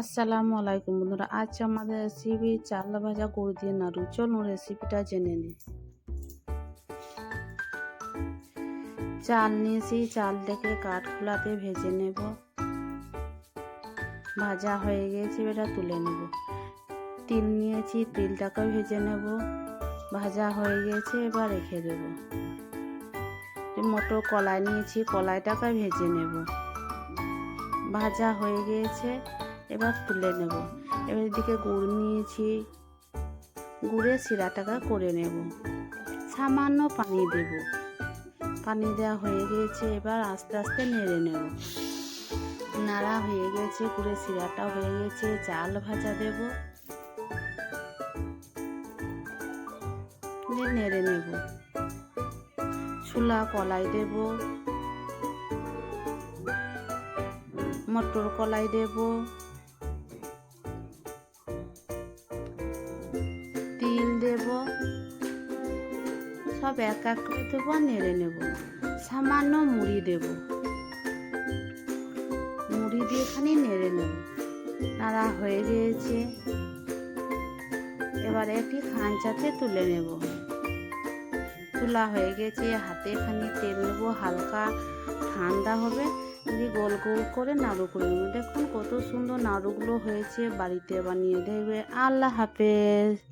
আসসালামু আলাইকুম বন্ধুরা, আজ আমাদের রেসিপি চাল ভাজা গুড় দিয়ে নাড়ু। চলুন রেসিপিটা জেনে নিই। চাল নিয়েছি চালটাকে কাঠখোলাতে ভেজে নেব। ভাজা হয়ে গেছে এটা তুলে নেব। তিল নিয়েছি তিলটাকে ভেজে নেব। ভাজা হয়ে গেছে, এবার রেখে দেব। মটর কলাই নিয়েছি, কলাইটাকে ভেজে নেব। ভাজা হয়ে গিয়েছে এবার তুলে নেব। এবার এদিকে গুড় নিয়েছি। গুড়ের শিরাটাকে করে নেব। সামান্য পানি দেব। পানি দেওয়া হয়ে গিয়েছে এবার আস্তে আস্তে নেড়ে নেব। নাড়া হয়ে গেছে, গুড়ের শিরাটা হয়ে গেছে, চাল ভাজা দেব। নেড়ে নেব। ছোলা কলাই দেব। মটর কলাই দেব। সব এক এক করে দেবো আর নেড়ে নেব সামান্য মুড়ি দেব। মুড়ি দিয়ে খানি নেড়ে নেব। নাড়া হয়ে গিয়েছে। এবারে একটি খাঁচাতে তুলে নেব। তুলা হয়ে গেছে হাতে খানি তেল নেব, হালকা ঠান্ডা হবে। দিয়ে গোল গোল করে নাড়ু করে নেব। দেখুন কত সুন্দর নাড়ুগুলো হয়েছে, বাড়িতে বানিয়ে দেবে। আল্লাহ হাফেজ।